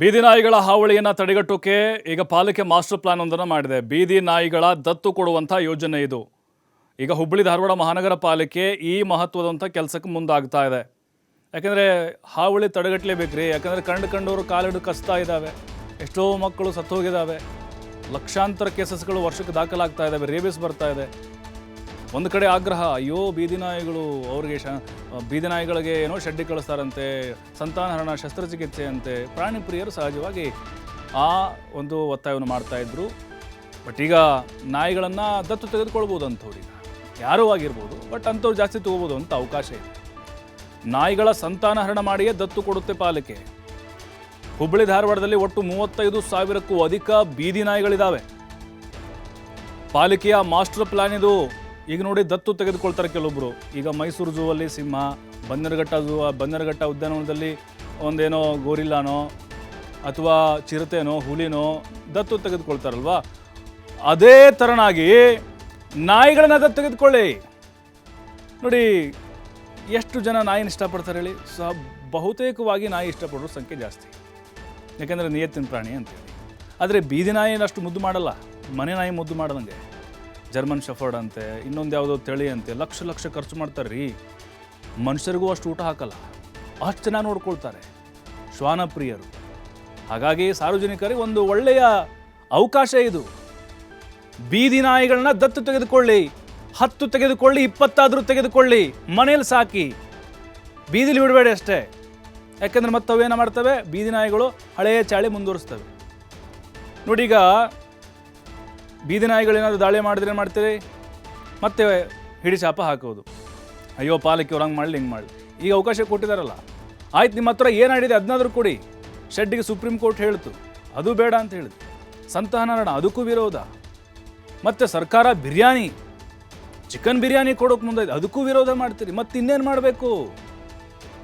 ಬೀದಿ ನಾಯಿಗಳ ಹಾವಳಿಯನ್ನು ತಡೆಗಟ್ಟೋಕೆ ಈಗ ಪಾಲಿಕೆ ಮಾಸ್ಟರ್ ಪ್ಲಾನ್ ಒಂದನ್ನು ಮಾಡಿದೆ. ಬೀದಿ ನಾಯಿಗಳ ದತ್ತು ಕೊಡುವಂಥ ಯೋಜನೆ ಇದು. ಈಗ ಹುಬ್ಬಳ್ಳಿ ಧಾರವಾಡ ಮಹಾನಗರ ಪಾಲಿಕೆ ಈ ಮಹತ್ವದಂಥ ಕೆಲಸಕ್ಕೆ ಮುಂದಾಗ್ತಾ ಇದೆ. ಯಾಕಂದರೆ ಹಾವಳಿ ತಡೆಗಟ್ಟಲೇಬೇಕ್ರಿ. ಯಾಕಂದರೆ ಕಂಡು ಕಂಡವರು ಕಾಲಿಡು ಕಸ್ತಾ ಇದ್ದಾವೆ ಎಷ್ಟೋ ಮಕ್ಕಳು ಸತ್ತೋಗಿದ್ದಾವೆ ಲಕ್ಷಾಂತರ ಕೇಸಸ್ಗಳು ವರ್ಷಕ್ಕೆ ದಾಖಲಾಗ್ತಾ ಇದ್ದಾವೆ ರೇಬಿಸ್ ಬರ್ತಾ ಇದೆ. ಒಂದು ಕಡೆ ಆಗ್ರಹ, ಅಯ್ಯೋ, ಬೀದಿ ನಾಯಿಗಳು ಅವ್ರಿಗೆ ಶ ಬೀದಿ ನಾಯಿಗಳಿಗೆ ಏನೋ ಶೆಡ್ಡಿ ಕಳಿಸ್ತಾರಂತೆ ಸಂತಾನಹರಣ ಶಸ್ತ್ರಚಿಕಿತ್ಸೆ ಅಂತೆ ಪ್ರಾಣಿ ಪ್ರಿಯರು ಸಹಜವಾಗಿ ಆ ಒಂದು ಒತ್ತಾಯವನ್ನು ಮಾಡ್ತಾ ಇದ್ರು. ಬಟ್ ಈಗ ನಾಯಿಗಳನ್ನು ದತ್ತು ತೆಗೆದುಕೊಳ್ಬೋದು ಅಂಥವ್ರು ಈಗ. ಯಾರೂ ಆಗಿರ್ಬೋದು, ಬಟ್ ಅಂಥವ್ರು ಜಾಸ್ತಿ ತಗೋಬೋದು ಅಂತ ಅವಕಾಶ ಇದೆ. ನಾಯಿಗಳ ಸಂತಾನಹರಣ ಮಾಡಿಯೇ ದತ್ತು ಕೊಡುತ್ತೆ ಪಾಲಿಕೆ. ಹುಬ್ಬಳ್ಳಿ ಧಾರವಾಡದಲ್ಲಿ ಒಟ್ಟು ಮೂವತ್ತೈದು ಸಾವಿರಕ್ಕೂ ಅಧಿಕ ಬೀದಿ ನಾಯಿಗಳಿದ್ದಾವೆ ಪಾಲಿಕೆಯ ಮಾಸ್ಟರ್ ಪ್ಲಾನ್ ಇದು. ಈಗ ನೋಡಿ ದತ್ತು ತೆಗೆದುಕೊಳ್ತಾರೆ ಕೆಲವೊಬ್ರು. ಈಗ ಮೈಸೂರು ಝೂ ಅಲ್ಲಿ ಸಿಂಹ, ಬನ್ನೇರುಘಟ್ಟ ಝೂ ಬನ್ನೇರುಘಟ್ಟ ಉದ್ಯಾನವನದಲ್ಲಿ ಒಂದೇನೋ ಗೋರಿಲ್ಲಾನೋ ಅಥವಾ ಚಿರತೆನೋ, ಹುಲಿನೋ ದತ್ತು ತೆಗೆದುಕೊಳ್ತಾರಲ್ವಾ? ಅದೇ ಥರನಾಗಿ ನಾಯಿಗಳನ್ನ ದತ್ತು ತೆಗೆದುಕೊಳ್ಳಿ. ನೋಡಿ, ಎಷ್ಟು ಜನ ನಾಯಿನ ಇಷ್ಟಪಡ್ತಾರೆ ಹೇಳಿ? ಸ, ಬಹುತೇಕವಾಗಿ ನಾಯಿ ಇಷ್ಟಪಡೋ ಸಂಖ್ಯೆ ಜಾಸ್ತಿ. ಯಾಕೆಂದರೆ ನಿಯತ್ತಿನ ಪ್ರಾಣಿ ಅಂತೇಳಿ. ಆದರೆ ಬೀದಿ ನಾಯಿನ ಅಷ್ಟು ಮುದ್ದು ಮಾಡಲ್ಲ. ಮನೆ ನಾಯಿ ಮುದ್ದು ಮಾಡದಂಗೆ. ಜರ್ಮನ್ ಶಫರ್ಡ್ ಅಂತೆ, ಇನ್ನೊಂದು ಯಾವುದೋ ತಳಿ ಅಂತೆ, ಲಕ್ಷ ಲಕ್ಷ ಖರ್ಚು ಮಾಡ್ತಾರೆ ರೀ. ಮನುಷ್ಯರಿಗೂ ಅಷ್ಟು ಊಟ ಹಾಕಲ್ಲ, ಅಷ್ಟು ಜನ ನೋಡ್ಕೊಳ್ತಾರೆ, ಶ್ವಾನಪ್ರಿಯರು. ಹಾಗಾಗಿ ಸಾರ್ವಜನಿಕರಿಗೆ ಒಂದು ಒಳ್ಳೆಯ ಅವಕಾಶ ಇದು. ಬೀದಿ ನಾಯಿಗಳನ್ನ ದತ್ತು ತೆಗೆದುಕೊಳ್ಳಿ, ಹತ್ತು ತೆಗೆದುಕೊಳ್ಳಿ, ಇಪ್ಪತ್ತಾದರೂ ತೆಗೆದುಕೊಳ್ಳಿ, ಮನೇಲಿ ಸಾಕಿ. ಬೀದಿಲಿ ಬಿಡಬೇಡಿ ಅಷ್ಟೇ. ಯಾಕಂದ್ರೆ ಮತ್ತೆ ಅವೇನ ಮಾಡ್ತವೆ? ಬೀದಿ ನಾಯಿಗಳು ಹಳೆಯ ಚಾಳಿ ಮುಂದುವರಿಸ್ತವೆ. ನೋಡಿ ಈಗ ಬೀದಿ ನಾಯಿಗಳೇನಾದರೂ ದಾಳಿ ಮಾಡಿದ್ರೆ ಮಾಡ್ತೀರಿ? ಮತ್ತೆ ಹಿಡಿ ಶಾಪ ಹಾಕೋದು. ಅಯ್ಯೋ ಪಾಲಕ್ಕೆ ಅವ್ರು ಹಂಗೆ ಮಾಡಲಿ, ಹಿಂಗೆ ಮಾಡಲಿ. ಈಗ ಅವಕಾಶ ಕೊಟ್ಟಿದ್ದಾರಲ್ಲ ಆಯ್ತು, ನಿಮ್ಮ ಹತ್ರ ಏನಾಡಿದೆ ಅದನ್ನಾದರೂ ಕೊಡಿ. ಶೆಡ್ಡಿಗೆ ಸುಪ್ರೀಂ ಕೋರ್ಟ್ ಹೇಳ್ತು. ಅದು ಬೇಡ ಅಂತ ಹೇಳಿದ್ರು. ಸಂತಾನಹರಣ ಅದಕ್ಕೂ ವಿರೋಧ. ಮತ್ತೆ ಸರ್ಕಾರ ಬಿರಿಯಾನಿ, ಚಿಕನ್ ಬಿರಿಯಾನಿ ಕೊಡೋಕೆ ಮುಂದೆ ಅದಕ್ಕೂ ವಿರೋಧ ಮಾಡ್ತೀರಿ. ಮತ್ತೆ ಇನ್ನೇನು ಮಾಡಬೇಕು?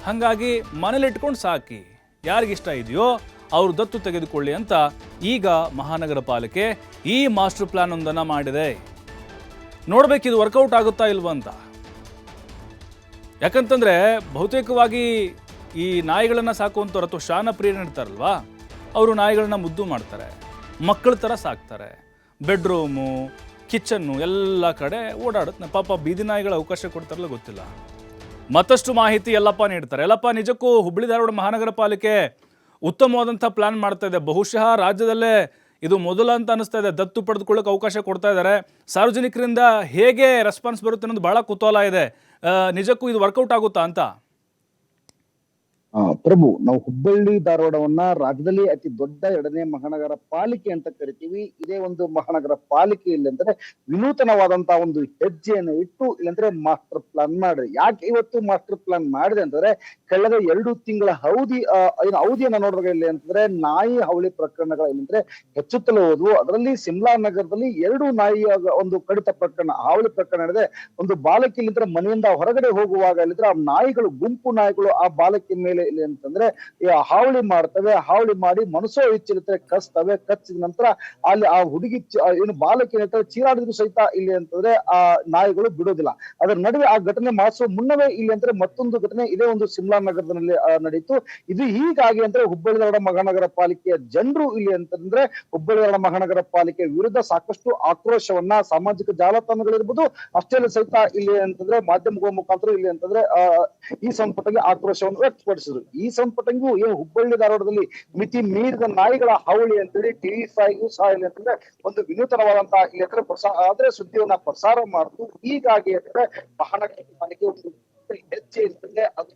ಹಾಗಾಗಿ ಮನೇಲಿ ಇಟ್ಕೊಂಡು ಸಾಕಿ. ಯಾರಿಗಿಷ್ಟ ಇದೆಯೋ ಅವರು ದತ್ತು ತೆಗೆದುಕೊಳ್ಳಿ ಅಂತ ಈಗ ಮಹಾನಗರ ಪಾಲಿಕೆ ಈ ಮಾಸ್ಟರ್ ಪ್ಲಾನ್ ಒಂದನ್ನು ಮಾಡಿದೆ. ನೋಡ್ಬೇಕು ಇದು ವರ್ಕೌಟ್ ಆಗುತ್ತಾ ಇಲ್ವಾ ಅಂತ. ಯಾಕಂತಂದರೆ ಬಹುತೇಕವಾಗಿ ಈ ನಾಯಿಗಳನ್ನು ಸಾಕುವಂಥವ್ರು ಅಥವಾ ಶಾನ ಇರ್ತಾರಲ್ವಾ, ಅವರು ನಾಯಿಗಳನ್ನ ಮುದ್ದು ಮಾಡ್ತಾರೆ, ಮಕ್ಕಳ ಥರ ಸಾಕ್ತಾರೆ. ಬೆಡ್ರೂಮು, ಕಿಚನ್ನು ಎಲ್ಲ ಕಡೆ ಓಡಾಡುತ್ತೆ. ಪಾಪ ಬೀದಿ ನಾಯಿಗಳ ಅವಕಾಶ ಕೊಡ್ತಾರಲ್ಲ ಗೊತ್ತಿಲ್ಲ. ಮತ್ತಷ್ಟು ಮಾಹಿತಿ ಎಲ್ಲಪ್ಪ ನೀಡ್ತಾರೆ. ಎಲ್ಲಪ್ಪ ನಿಜಕ್ಕೂ ಹುಬ್ಬಳ್ಳಿ ಧಾರವಾಡ ಮಹಾನಗರ ಪಾಲಿಕೆ ಉತ್ತಮವಾದಂಥ ಪ್ಲಾನ್ ಮಾಡ್ತಾ ಇದೆ. ಬಹುಶಃ ರಾಜ್ಯದಲ್ಲೇ ಇದು ಮೊದಲ ಅಂತ ಅನಿಸ್ತಾ ಇದೆ. ದತ್ತು ಪಡೆದುಕೊಳ್ಳೋಕೆ ಅವಕಾಶ ಕೊಡ್ತಾ ಇದ್ದಾರೆ. ಸಾರ್ವಜನಿಕರಿಂದ ಹೇಗೆ ರೆಸ್ಪಾನ್ಸ್ ಬರುತ್ತೆ ಅನ್ನೋದು ಭಾಳ ಕುತೂಹಲ ಇದೆ. ನಿಜಕ್ಕೂ ಇದು ವರ್ಕೌಟ್ ಆಗುತ್ತಾ ಅಂತ? ಪ್ರಭು, ನಾವು ಹುಬ್ಬಳ್ಳಿ ಧಾರವಾಡವನ್ನ ರಾಜ್ಯದಲ್ಲಿ ಅತಿ ದೊಡ್ಡ ಎರಡನೇ ಮಹಾನಗರ ಪಾಲಿಕೆ ಅಂತ ಕರಿತೀವಿ. ಇದೇ ಒಂದು ಮಹಾನಗರ ಪಾಲಿಕೆಯಲ್ಲಿ ಅಂದ್ರೆ ವಿನೂತನವಾದಂತಹ ಒಂದು ಹೆಜ್ಜೆಯನ್ನು ಇಟ್ಟು ಇಲ್ಲಂದ್ರೆ ಮಾಸ್ಟರ್ ಪ್ಲಾನ್ ಮಾಡಿದೆ. ಯಾಕೆ ಇವತ್ತು ಮಾಸ್ಟರ್ ಪ್ಲಾನ್ ಮಾಡಿದೆ ಅಂತಂದ್ರೆ, ಕಳೆದ ಎರಡು ತಿಂಗಳ ಅವಧಿ ಏನು ಅವಧಿಯನ್ನ ನೋಡಿದಾಗ ಇಲ್ಲಿ ಅಂತಂದ್ರೆ ನಾಯಿ ಹಾವಳಿ ಪ್ರಕರಣಗಳ ಏನಂದ್ರೆ ಹೆಚ್ಚುತ್ತಲೇ ಹೋದ್ವು. ಅದರಲ್ಲಿ ಸಿಮ್ಲಾ ನಗರದಲ್ಲಿ ಎರಡು ನಾಯಿಯ ಒಂದು ಕಡಿತ ಪ್ರಕರಣ, ಹಾವಳಿ ಪ್ರಕರಣ ಇದೆ ಒಂದು ಬಾಲಕಿಲಿಂದ ಮನೆಯಿಂದ ಹೊರಗಡೆ ಹೋಗುವಾಗ ಇಲ್ಲಿದ್ರೆ ಆ ನಾಯಿಗಳು, ಗುಂಪು ನಾಯಿಗಳು ಆ ಬಾಲಕಿ ಮೇಲೆ ಇಲ್ಲಿ ಅಂತಂದ್ರೆ ಹಾವಳಿ ಮಾಡ್ತವೆ ಹಾವಳಿ ಮಾಡಿ ಮನಸ್ಸೋ ಹೆಚ್ಚಿರುತ್ತೆ ಕಚ್ತವೆ ಕಚ್ಚಿದ ನಂತರ ಅಲ್ಲಿ ಆ ಹುಡುಗಿ ಏನು ಬಾಲಕಿ ಚೀರಾಡಿದ್ರು ಸಹಿತ ಇಲ್ಲಿ ಅಂತಂದ್ರೆ ಆ ನಾಯಿಗಳು ಬಿಡೋದಿಲ್ಲ. ಅದರ ನಡುವೆ ಆ ಘಟನೆ ಮಾಡಿಸುವ ಮುನ್ನವೇ ಇಲ್ಲಿ ಅಂದ್ರೆ ಮತ್ತೊಂದು ಘಟನೆ ಇದೇ ಒಂದು ಸಿಮ್ಲಾ ನಗರದಲ್ಲಿ ಆ, ನಡೀತು. ಇದು ಹೀಗಾಗಿ ಅಂದ್ರೆ ಹುಬ್ಬಳ್ಳಿ ಧಾರವಾಡ ಮಹಾನಗರ ಪಾಲಿಕೆಯ ಜನರು ಇಲ್ಲಿ ಅಂತಂದ್ರೆ ಹುಬ್ಬಳ್ಳಿ ಧಾರವಾಡ ಮಹಾನಗರ ಪಾಲಿಕೆ ವಿರುದ್ಧ ಸಾಕಷ್ಟು ಆಕ್ರೋಶವನ್ನ ಸಾಮಾಜಿಕ ಜಾಲತಾಣಗಳಿರ್ಬೋದು ಅಷ್ಟೇ ಅಲ್ಲ ಸಹಿತ ಇಲ್ಲಿ ಅಂತಂದ್ರೆ ಮಾಧ್ಯಮಗಳ ಮುಖಾಂತರ ಇಲ್ಲಿ ಅಂತಂದ್ರೆ ಈ ಸಂಪುಟಕ್ಕೆ ಆಕ್ರೋಶವನ್ನು ವ್ಯಕ್ತಪಡಿಸಿದ್ರು. ಈ ಸಂಪುಟಂಗೂ ಏನು ಹುಬ್ಬಳ್ಳಿ ಧಾರವಾಡದಲ್ಲಿ ಮಿತಿ ಮೀರಿದ ನಾಯಿಗಳ ಹಾವಳಿ ಅಂತೇಳಿ ಟಿವಿ ಫೈವ್ ಇಲ್ಲಿ ಅಂತಂದ್ರೆ ಒಂದು ವಿನೂತನವಾದಂತಹ ಅಂದ್ರೆ ಪ್ರಸಾರ, ಆದ್ರೆ ಸುದ್ದಿಯನ್ನ ಪ್ರಸಾರ ಮಾಡ್ತು ಹೀಗಾಗಿ ಅಂದ್ರೆ ಮಹಾನಗರ ಹೆಚ್ಚೆ ಅಂತಂದ್ರೆ ಅದು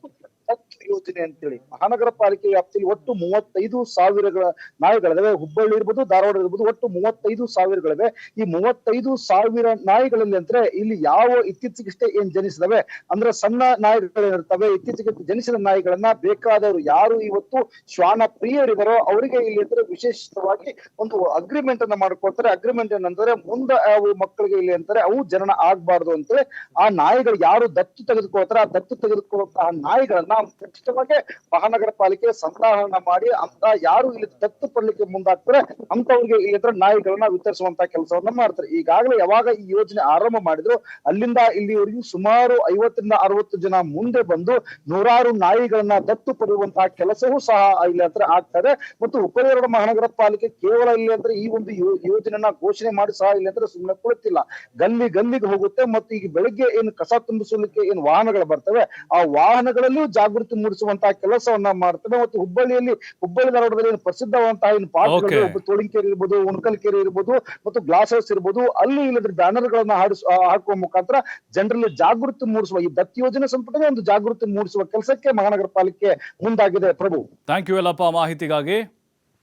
ಯೋಜನೆ ಅಂತೇಳಿ. ಮಹಾನಗರ ಪಾಲಿಕೆ ವ್ಯಾಪ್ತಿಯಲ್ಲಿ ಒಟ್ಟು ಮೂವತ್ತೈದು ಸಾವಿರಗಳ ನಾಯಿಗಳಿವೆ. ಹುಬ್ಬಳ್ಳಿ ಇರ್ಬೋದು, ಧಾರವಾಡ ಇರ್ಬೋದು, ಒಟ್ಟು ಮೂವತ್ತೈದು ಸಾವಿರಗಳಿವೆ. ಈ ಮೂವತ್ತೈದು ಸಾವಿರ ನಾಯಿಗಳಲ್ಲಿ ಅಂದ್ರೆ ಇಲ್ಲಿ ಯಾವ ಇತ್ತೀಚೆಗಷ್ಟೇ ಏನ್ ಜನಿಸಿದವೆ, ಅಂದ್ರೆ ಸಣ್ಣ ನಾಯಿಗಳಿರ್ತವೆ ಇತ್ತೀಚೆಗೆ ಜನಿಸಿದ ನಾಯಿಗಳನ್ನ ಬೇಕಾದವರು ಯಾರು? ಇವತ್ತು ಶ್ವಾನ ಪ್ರಿಯರಿದಾರೋ ಅವರಿಗೆ ಇಲ್ಲಿ ಅಂದ್ರೆ ವಿಶೇಷವಾಗಿ ಒಂದು ಅಗ್ರಿಮೆಂಟ್ ಅನ್ನ ಮಾಡ್ಕೊಳ್ತಾರೆ ಅಗ್ರಿಮೆಂಟ್ ಏನಂದ್ರೆ ಮುಂದೆ ಅವು ಮಕ್ಕಳಿಗೆ ಇಲ್ಲಿ ಅಂತಾರೆ ಅವು ಜನನ ಆಗ್ಬಾರ್ದು ಅಂತೇಳಿ ಆ ನಾಯಿಗಳು ಯಾರು ದತ್ತು ತೆಗೆದುಕೊಳ್ತಾರೆ, ಆ ದತ್ತು ತೆಗೆದುಕೊಳ್ಳುವಂತಹ ನಾಯಿಗಳನ್ನ ಖಚಿತವಾಗಿ ಮಹಾನಗರ ಪಾಲಿಕೆ ಸಂಗ್ರಹಣ ಮಾಡಿ ಅಂತ ಯಾರು ಇಲ್ಲಿ ದತ್ತು ಪಡ್ಲಿಕ್ಕೆ ಮುಂದಾಗ್ತಾರೆ ಅಂತವ್ರಿಗೆ ಇಲ್ಲಿದ್ರೆ ನಾಯಿಗಳನ್ನ ವಿತರಿಸುವಂತ ಕೆಲಸವನ್ನ ಮಾಡ್ತಾರೆ. ಈಗಾಗಲೇ ಯಾವಾಗ ಈ ಯೋಜನೆ ಆರಂಭ ಮಾಡಿದ್ರು ಅಲ್ಲಿಂದ ಇಲ್ಲಿವರೆಗೂ ಸುಮಾರು ಐವತ್ತರಿಂದ ಅರವತ್ತು ಜನ ಮುಂದೆ ಬಂದು ನೂರಾರು ನಾಯಿಗಳನ್ನ ದತ್ತು ಪಡೆಯುವಂತಹ ಕೆಲಸವೂ ಸಹ ಇಲ್ಲಿ ಹತ್ರ ಆಗ್ತದೆ. ಮತ್ತು ಉಪನಗರ ಮಹಾನಗರ ಪಾಲಿಕೆ ಕೇವಲ ಇಲ್ಲಿ ಅಂದ್ರೆ ಈ ಒಂದು ಯೋಜನೆಯನ್ನ ಘೋಷಣೆ ಮಾಡಿ ಸಹ ಇಲ್ಲಿ ಅಂದ್ರೆ ಸುಮ್ಮನೆ ಕುಳಿತಿಲ್ಲ. ಗಲ್ಲಿ ಗಲ್ಲಿಗೆ ಹೋಗುತ್ತೆ ಮತ್ತು ಈಗ ಬೆಳಿಗ್ಗೆ ಏನು ಕಸ ತುಂಬಿಸಲಿಕ್ಕೆ ಏನು ವಾಹನಗಳು ಬರ್ತವೆ, ಆ ವಾಹನಗಳಲ್ಲೂ ಜಾಗೃತಿ ಮೂಡಿಸುವಂತಹ ಕೆಲಸವನ್ನ ಮಾಡ್ತವೆ ಮತ್ತು ಹುಬ್ಬಳ್ಳಿಯಲ್ಲಿ ಹುಬ್ಬಳ್ಳಿ ಧಾರವಾಡದಲ್ಲಿ ಪ್ರಸಿದ್ಧವಂತಹ ಏನು ಪಾರ್ಕ್ಗಳು ತೋಳಿಂಕೇರಿ ಇರ್ಬೋದು ಉಣಕಲ್ಕೆರೆ ಇರ್ಬೋದು ಮತ್ತು ಗ್ಲಾಸ್ ಹೌಸ್ ಇರ್ಬೋದು ಅಲ್ಲಿ ಇಲ್ಲದ್ರೆ ಬ್ಯಾನರ್ ಗಳನ್ನ ಹಾಡಿಸ್ ಹಾಕುವ ಮುಖಾಂತರ ಜನರಲ್ಲಿ ಜಾಗೃತಿ ಮೂಡಿಸುವ ಈ ದತ್ತಿ ಯೋಜನೆ ಸಂಪುಟದ ಒಂದು ಜಾಗೃತಿ ಮೂಡಿಸುವ ಕೆಲಸಕ್ಕೆ ಮಹಾನಗರ ಪಾಲಿಕೆ ಮುಂದಾಗಿದೆ. ಪ್ರಭು. ಥ್ಯಾಂಕ್ ಯು ಎಲ್ಲಪ್ಪ ಮಾಹಿತಿಗಾಗಿ.